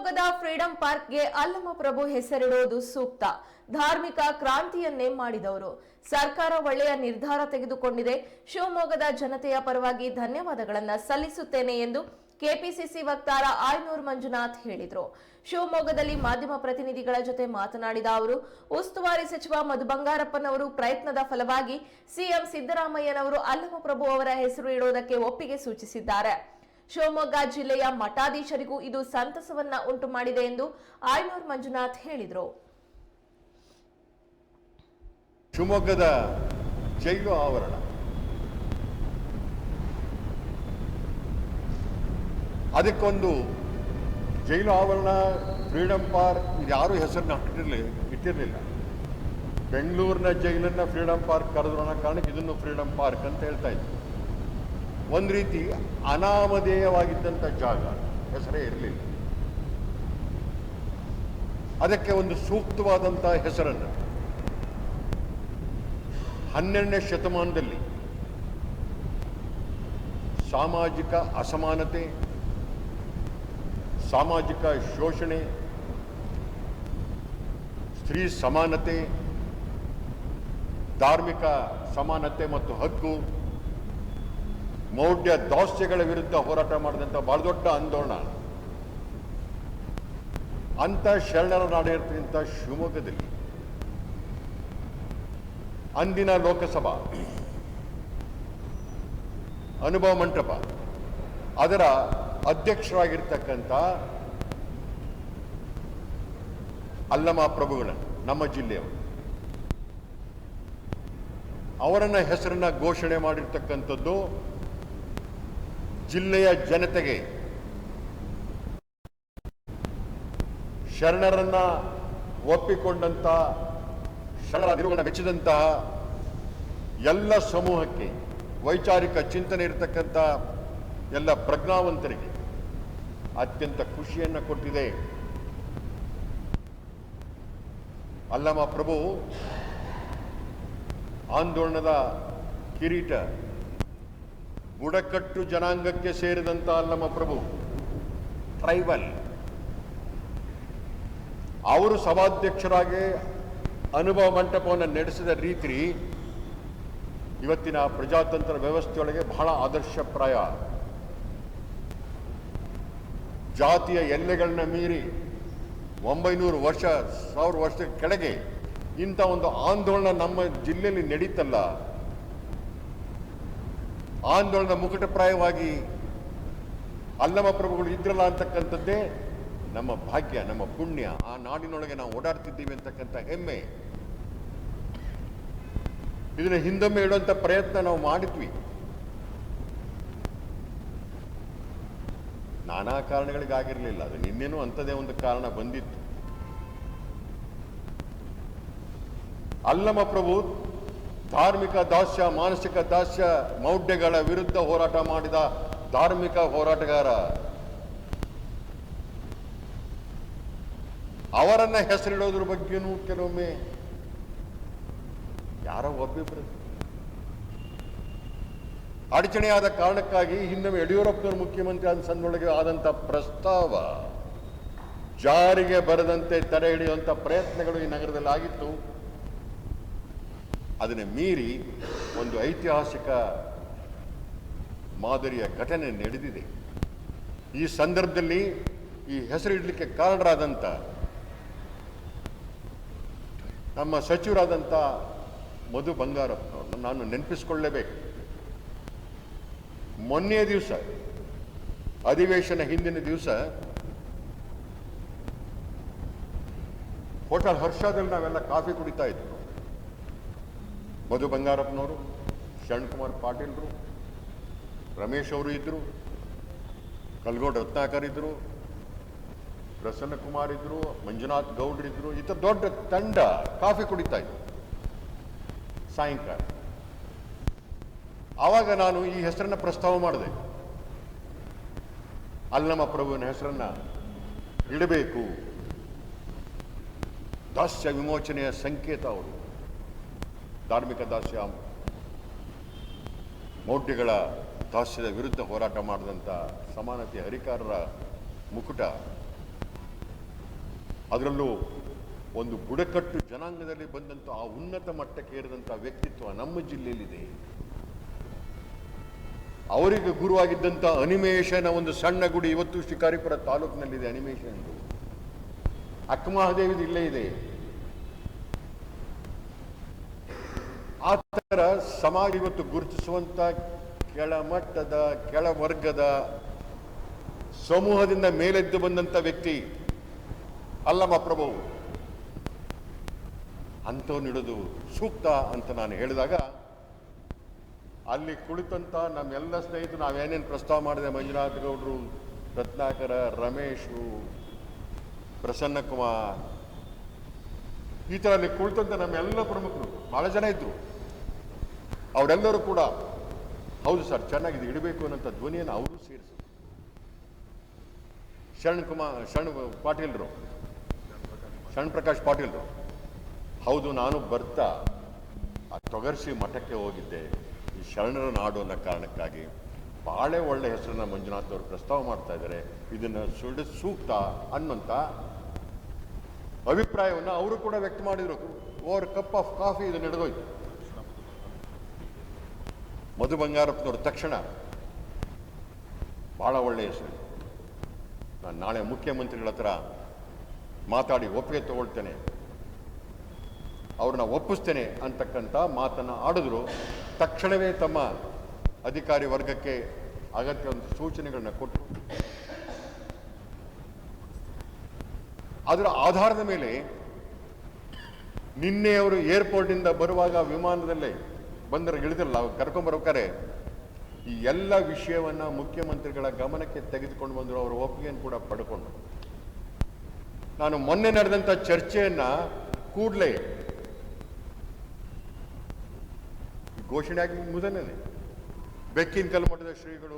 ಶಿವಮೊಗ್ಗದ ಫ್ರೀಡಂ ಪಾರ್ಕ್ಗೆ ಅಲ್ಲಮ ಪ್ರಭು ಹೆಸರಿಡುವುದು ಸೂಕ್ತ. ಧಾರ್ಮಿಕ ಕ್ರಾಂತಿಯನ್ನೇ ಮಾಡಿದವರು. ಸರ್ಕಾರ ಒಳ್ಳೆಯ ನಿರ್ಧಾರ ತೆಗೆದುಕೊಂಡಿದೆ. ಶಿವಮೊಗ್ಗದ ಜನತೆಯ ಪರವಾಗಿ ಧನ್ಯವಾದಗಳನ್ನು ಸಲ್ಲಿಸುತ್ತೇನೆ ಎಂದು ಕೆಪಿಸಿಸಿ ವಕ್ತಾರ ಆಯ್ನೂರ್ ಮಂಜುನಾಥ್ ಹೇಳಿದರು. ಶಿವಮೊಗ್ಗದಲ್ಲಿ ಮಾಧ್ಯಮ ಪ್ರತಿನಿಧಿಗಳ ಜೊತೆ ಮಾತನಾಡಿದ ಅವರು, ಉಸ್ತುವಾರಿ ಸಚಿವ ಮಧು ಬಂಗಾರಪ್ಪನವರು ಪ್ರಯತ್ನದ ಫಲವಾಗಿ ಸಿಎಂ ಸಿದ್ದರಾಮಯ್ಯನವರು ಅಲ್ಲಮ ಪ್ರಭು ಅವರ ಹೆಸರು ಇಡುವುದಕ್ಕೆ ಒಪ್ಪಿಗೆ ಸೂಚಿಸಿದ್ದಾರೆ. ಶಿವಮೊಗ್ಗ ಜಿಲ್ಲೆಯ ಮಠಾಧೀಶರಿಗೂ ಇದು ಸಂತಸವನ್ನ ಉಂಟು ಮಾಡಿದೆ ಎಂದು ಆಯನೂರ್ ಮಂಜುನಾಥ್ ಹೇಳಿದರು. ಶಿವಮೊಗ್ಗದ ಜೈಲು ಆವರಣ. ಅದಕ್ಕೊಂದು ಜೈಲು ಆವರಣ, ಫ್ರೀಡಂ ಪಾರ್ಕ್ ಯಾರು ಹೆಸರನ್ನ ಇಟ್ಟಿರಲಿ ಇಟ್ಟಿರಲಿಲ್ಲ. ಬೆಂಗಳೂರಿನ ಜೈಲನ್ನ ಫ್ರೀಡಂ ಪಾರ್ಕ್ ಕರೆದ್ರು ಅನ್ನೋ ಕಾರಣಕ್ಕೆ ಇದನ್ನು ಫ್ರೀಡಂ ಪಾರ್ಕ್ ಅಂತ ಹೇಳ್ತಾ ಇದ್ರು. ಒಂದು ರೀತಿ ಅನಾಮಧೇಯವಾಗಿದ್ದಂಥ ಜಾಗ ಹೆಸರೇ ಇರಲಿಲ್ಲ. ಅದಕ್ಕೆ ಒಂದು ಸೂಕ್ತವಾದಂಥ ಹೆಸರನ್ನು. ಹನ್ನೆರಡನೇ ಶತಮಾನದಲ್ಲಿ ಸಾಮಾಜಿಕ ಅಸಮಾನತೆ, ಸಾಮಾಜಿಕ ಶೋಷಣೆ, ಸ್ತ್ರೀ ಸಮಾನತೆ, ಧಾರ್ಮಿಕ ಸಮಾನತೆ ಮತ್ತು ಹಕ್ಕು ಮೌಢ್ಯ ದಾಸ್ಯಗಳ ವಿರುದ್ಧ ಹೋರಾಟ ಮಾಡಿದಂಥ ಬಹಳ ದೊಡ್ಡ ಆಂದೋಲನ. ಅಂತ ಶರಣರ ನಾಡಿರ್ತಕ್ಕಂಥ ಶಿವಮೊಗ್ಗದಲ್ಲಿ ಅಂದಿನ ಲೋಕಸಭಾ ಅನುಭವ ಮಂಟಪ ಅದರ ಅಧ್ಯಕ್ಷರಾಗಿರ್ತಕ್ಕಂಥ ಅಲ್ಲಮ ಪ್ರಭುಗಳ ನಮ್ಮ ಜಿಲ್ಲೆಯವರು. ಅವರನ್ನ ಹೆಸರನ್ನ ಘೋಷಣೆ ಮಾಡಿರ್ತಕ್ಕಂಥದ್ದು ಜಿಲ್ಲೆಯ ಜನತೆಗೆ ಶರಣರನ್ನ ಒಪ್ಪಿಕೊಂಡಂತ, ಶರಣರ ನಿಲುವನ್ನು ಮೆಚ್ಚಿದಂತಹ ಎಲ್ಲ ಸಮೂಹಕ್ಕೆ ವೈಚಾರಿಕ ಚಿಂತನೆ ಇರತಕ್ಕಂಥ ಎಲ್ಲ ಪ್ರಜ್ಞಾವಂತರಿಗೆ ಅತ್ಯಂತ ಖುಷಿಯನ್ನು ಕೊಟ್ಟಿದೆ. ಅಲ್ಲಮ ಪ್ರಭು, ಆಂದೋಲನದ ಕಿರೀಟ ಬುಡಕಟ್ಟು ಜನಾಂಗಕ್ಕೆ ಸೇರಿದಂತಹ ನಮ್ಮ ಪ್ರಭು ಟ್ರೈಬಲ್ ಅವರು ಸಭಾಧ್ಯಕ್ಷರಾಗಿ ಅನುಭವ ಮಂಟಪವನ್ನು ನಡೆಸಿದ ರೀತಿ ಇವತ್ತಿನ ಪ್ರಜಾತಂತ್ರ ವ್ಯವಸ್ಥೆಯೊಳಗೆ ಬಹಳ ಆದರ್ಶಪ್ರಾಯ. ಜಾತಿಯ ಎಲ್ಲೆಗಳನ್ನ ಮೀರಿ ಒಂಬೈನೂರು ವರ್ಷ, ಸಾವಿರ ವರ್ಷದ ಕೆಳಗೆ ಇಂಥ ಒಂದು ಆಂದೋಲನ ನಮ್ಮ ಜಿಲ್ಲೆಯಲ್ಲಿ ನಡೀತಲ್ಲ. ಆಂದೋಲನ ಮುಕುಟಪ್ರಾಯವಾಗಿ ಅಲ್ಲಮ ಪ್ರಭುಗಳು ಇದ್ರಲ್ಲ ಅಂತಕ್ಕಂಥದ್ದೇ ನಮ್ಮ ಭಾಗ್ಯ, ನಮ್ಮ ಪುಣ್ಯ. ಆ ನಾಡಿನೊಳಗೆ ನಾವು ಓಡಾಡ್ತಿದ್ದೀವಿ ಅಂತಕ್ಕಂಥ ಹೆಮ್ಮೆ. ಇದನ್ನ ಹಿಂದೊಮ್ಮೆ ಇಡುವಂಥ ಪ್ರಯತ್ನ ನಾವು ಮಾಡಿದ್ವಿ. ನಾನಾ ಕಾರಣಗಳಿಗಾಗಿರಲಿಲ್ಲ, ಅದು ನಿನ್ನೆನೂ ಅಂಥದೇ ಒಂದು ಕಾರಣ ಬಂದಿತ್ತು. ಅಲ್ಲಮ ಪ್ರಭು ಧಾರ್ಮಿಕ ದಾಸ್ಯ, ಮಾನಸಿಕ ದಾಸ್ಯ, ಮೌಢ್ಯಗಳ ವಿರುದ್ಧ ಹೋರಾಟ ಮಾಡಿದ ಧಾರ್ಮಿಕ ಹೋರಾಟಗಾರ. ಅವರನ್ನ ಹೆಸರಿಡೋದ್ರ ಬಗ್ಗೆನೂ ಕೆಲವೊಮ್ಮೆ ಯಾರೋ ಒಬ್ಬಿಬ್ರು. ಅಡಚಣೆಯಾದ ಕಾರಣಕ್ಕಾಗಿ ಹಿಂದೆ ಯಡಿಯೂರಪ್ಪನವರು ಮುಖ್ಯಮಂತ್ರಿ ಆದ ಸಂದೊಳಗೆ ಆದಂಥ ಪ್ರಸ್ತಾವ ಜಾರಿಗೆ ಬರದಂತೆ ತಡೆ ಹಿಡಿಯುವಂಥ ಪ್ರಯತ್ನಗಳು ಈ ನಗರದಲ್ಲಿ ಆಗಿತ್ತು. ಅದನ್ನು ಮೀರಿ ಒಂದು ಐತಿಹಾಸಿಕ ಮಾದರಿಯ ಘಟನೆ ನಡೆದಿದೆ. ಈ ಸಂದರ್ಭದಲ್ಲಿ ಈ ಹೆಸರು ಇಡಲಿಕ್ಕೆ ಕಾರಣರಾದಂಥ ನಮ್ಮ ಸಚಿವರಾದಂಥ ಮಧು ಬಂಗಾರಪ್ಪನವ್ರನ್ನ ನಾನು ನೆನಪಿಸ್ಕೊಳ್ಳೇಬೇಕು. ಮೊನ್ನೆ ದಿವಸ, ಅಧಿವೇಶನ ಹಿಂದಿನ ದಿವಸ, ಹೋಟೆಲ್ ಹರ್ಷದಲ್ಲಿ ನಾವೆಲ್ಲ ಕಾಫಿ ಕುಡಿತಾ ಇದ್ವಿ. ಮಧು ಬಂಗಾರಪ್ಪನವರು ಶರಣ್ ಕುಮಾರ್ ಪಾಟೀಲ್ರು, ರಮೇಶ್ ಅವರು ಇದ್ದರು ಕಲ್ಗೋಡ್ ರತ್ನಾಕರ್ ಇದ್ದರು ಪ್ರಸನ್ನ ಕುಮಾರ್ ಇದ್ದರು ಮಂಜುನಾಥ್ ಗೌಡ್ರು ಈ ಥರ ದೊಡ್ಡ ತಂಡ ಕಾಫಿ ಕುಡಿತಾ ಇದ್ರು ಸಾಯಂಕಾಲ. ಆವಾಗ ನಾನು ಈ ಹೆಸರನ್ನ ಪ್ರಸ್ತಾವ ಮಾಡಿದೆ. ಅಲ್ಲಮ್ಮ ಪ್ರಭುವಿನ ಹೆಸರನ್ನ ಇಡಬೇಕು. ದಾಸ್ಯ ವಿಮೋಚನೆಯ ಸಂಕೇತ ಅವರು. ಧಾರ್ಮಿಕ ದಾಸ್ಯ, ಮೌಢ್ಯಗಳ ದಾಸ್ಯದ ವಿರುದ್ಧ ಹೋರಾಟ ಮಾಡಿದಂಥ ಸಮಾನತೆ ಹರಿಕಾರರ ಮುಕುಟ. ಅದರಲ್ಲೂ ಒಂದು ಬುಡಕಟ್ಟು ಜನಾಂಗದಲ್ಲಿ ಬಂದಂಥ ಆ ಉನ್ನತ ಮಟ್ಟಕ್ಕೆ ಏರಿದಂಥ ವ್ಯಕ್ತಿತ್ವ ನಮ್ಮ ಜಿಲ್ಲೆಯಲ್ಲಿದೆ. ಅವರಿಗೆ ಗುರುವಾಗಿದ್ದಂಥ ಅನಿಮೇಷನ ಒಂದು ಸಣ್ಣ ಗುಡಿ ಇವತ್ತು ಶಿಕಾರಿಪುರ ತಾಲೂಕಿನಲ್ಲಿದೆ ಅನಿಮೇಷನ್ ಅಕ್ಕಮಹಾದೇವಿದು ಇಲ್ಲೇ ಇದೆ. ಆ ಸಮಾಜ ಇವತ್ತು ಗುರುತಿಸುವಂಥ ಕೆಳಮಟ್ಟದ ಕೆಳವರ್ಗದ ಸಮೂಹದಿಂದ ಮೇಲೆದ್ದು ಬಂದಂಥ ವ್ಯಕ್ತಿ ಅಲ್ಲಮ್ಮ ಪ್ರಭು. ಅಂಥವನ್ನಿಡೋದು ಸೂಕ್ತ ಅಂತ ನಾನು ಹೇಳಿದಾಗ, ಅಲ್ಲಿ ಕುಳಿತಂಥ ನಮ್ಮೆಲ್ಲ ಸ್ನೇಹಿತರು, ನಾವೇನೇನು ಪ್ರಸ್ತಾವ ಮಾಡಿದೆ, ಮಂಜುನಾಥ್ ಗೌಡರು, ರತ್ನಾಕರ, ರಮೇಶು ಪ್ರಸನ್ನ ಕುಮಾರ್ ಈ ಥರ ಅಲ್ಲಿ ಕುಳಿತಂಥ ನಮ್ಮೆಲ್ಲ ಪ್ರಮುಖರು ಭಾಳ ಜನ ಇದ್ರು. ಅವರೆಲ್ಲರೂ ಕೂಡ, ಹೌದು ಸರ್, ಚೆನ್ನಾಗಿದೆ, ಇಡಬೇಕು ಅನ್ನೋಂಥ ಧ್ವನಿಯನ್ನು ಅವರು ಸೇರಿಸಿದ್ರು. ಶರಣ್ ಕುಮಾರ್, ಶರಣ್ ಪಾಟೀಲ್ರು, ಶರಣ್ ಪ್ರಕಾಶ್ ಪಾಟೀಲ್ರು, ಹೌದು, ನಾನು ಬರ್ತಾ ಆ ತೊಗರ್ಸಿ ಮಠಕ್ಕೆ ಹೋಗಿದ್ದೆ. ಈ ಶರಣರ ನಾಡು ಅನ್ನೋ ಕಾರಣಕ್ಕಾಗಿ ಬಹಳ ಒಳ್ಳೆ ಹೆಸರನ್ನ ಮಂಜುನಾಥ್ ಅವರು ಪ್ರಸ್ತಾವ ಮಾಡ್ತಾ ಇದ್ದಾರೆ. ಇದನ್ನು ಸುಳ್ಳು ಸೂಕ್ತ ಅನ್ನೋಂಥ ಅಭಿಪ್ರಾಯವನ್ನು ಅವರು ಕೂಡ ವ್ಯಕ್ತ ಮಾಡಿದರು. ಓವರ್ ಕಪ್ ಆಫ್ ಕಾಫಿ ಇದು ನಡೆದೋಯ್ತು ಮಧು ಬಂಗಾರಪ್ಪನವರು ತಕ್ಷಣ ಭಾಳ ಒಳ್ಳೆಯ ಹೆಸರು. ನಾನು ನಾಳೆ ಮುಖ್ಯಮಂತ್ರಿಗಳ ಹತ್ರ ಮಾತಾಡಿ ಒಪ್ಪಿಗೆ ತಗೊಳ್ತೇನೆ. ಅವ್ರನ್ನ ಒಪ್ಪಿಸ್ತೇನೆ ಅಂತಕ್ಕಂಥ ಮಾತನ್ನು ಆಡಿದ್ರು. ತಕ್ಷಣವೇ ತಮ್ಮ ಅಧಿಕಾರಿ ವರ್ಗಕ್ಕೆ ಅಗತ್ಯವಾದ ಸೂಚನೆಗಳನ್ನ ಕೊಟ್ಟರು ಅದರ ಆಧಾರದ ಮೇಲೆ ನಿನ್ನೆ ಅವರು ಏರ್ಪೋರ್ಟಿಂದ ಬರುವಾಗ ವಿಮಾನದಲ್ಲೇ ಬಂದರೆ ಇಳಿದಿಲ್ಲ ಅವ್ರು ಕರ್ಕೊಂಬರ್ಬೇಕಾರೆ ಈ ಎಲ್ಲ ವಿಷಯವನ್ನ ಮುಖ್ಯಮಂತ್ರಿಗಳ ಗಮನಕ್ಕೆ ತೆಗೆದುಕೊಂಡು ಬಂದರು, ಅವರ ಒಪ್ಪಿಗೆಯನ್ನು ಕೂಡ ಪಡ್ಕೊಂಡು ನಾನು ಮೊನ್ನೆ ನಡೆದಂಥ ಚರ್ಚೆಯನ್ನ ಕೂಡಲೇ ಘೋಷಣೆ ಆಗಿ ಮುದನೇ ಬೆಕ್ಕಿನ ಕಲ್ಮಠದ ಶ್ರೀಗಳು